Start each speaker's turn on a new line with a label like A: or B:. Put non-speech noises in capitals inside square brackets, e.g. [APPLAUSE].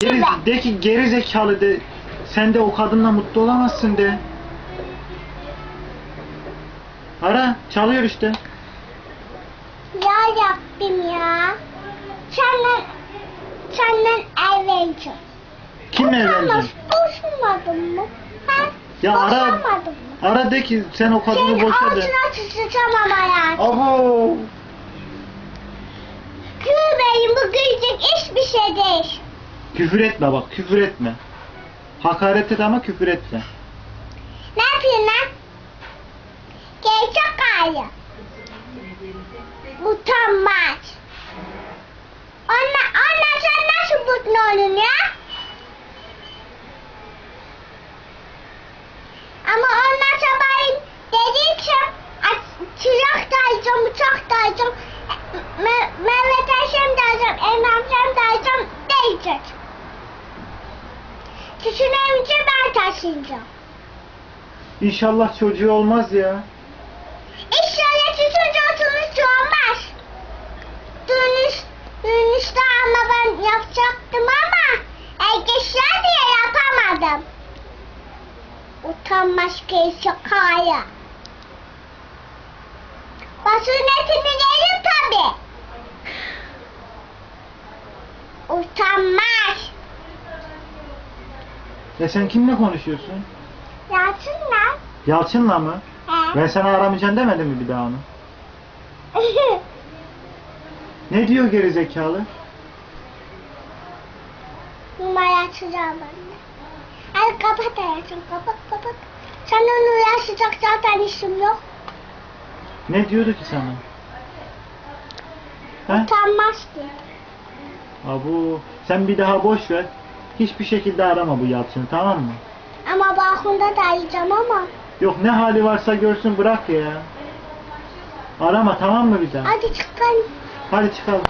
A: Geri, de ki geri zekalı de. Sen de o kadınla mutlu olamazsın de. Ara çalıyor işte.
B: Ya Rabbim ya. Senden, senden evleneceğim.
A: Kimle
B: Utanmaz,
A: evleneceksin?
B: Boşanmadın mı? Ha?
A: Ya ara
B: Boşanmadın mı?
A: ara de ki sen o kadını
B: Senin
A: boşa de.
B: ağzına sıçacağım ama ya.
A: Abo. Küfür etme bak küfür etme. Hakaret et ama küfür etme.
B: Ne yapıyorsun lan? Gel çok. Utanmaz. Düşünevince ben taşıyacağım.
A: İnşallah çocuğu olmaz ya.
B: İnşallah çocuğunuz olmaz. Dönüş, dönüşte ama ben yapacaktım ama erkekler diye yapamadım. Utanmaz ki şakaya. Basınetini yerim tabi. Utanmaz.
A: Ya sen kimle konuşuyorsun?
B: Yatsınlar.
A: Yalçın'la mı?
B: He.
A: Ben sana aramayacaksın demedim mi bir daha onu? [LAUGHS] Ne diyor geri zekalı?
B: Numara açacağım anne. Hadi kapat hayatım kapat kapat. Sen onu uğraşacak zaten işim yok.
A: Ne diyordu ki sana? He?
B: Utanmaz ki.
A: Abu sen bir daha boş ver. Hiçbir şekilde arama bu Yalçın'ı tamam mı?
B: Ama balkonda da arayacağım ama.
A: Yok ne hali varsa görsün bırak ya. Arama tamam mı bir daha?
B: Hadi çıkalım.
A: Hadi çıkalım.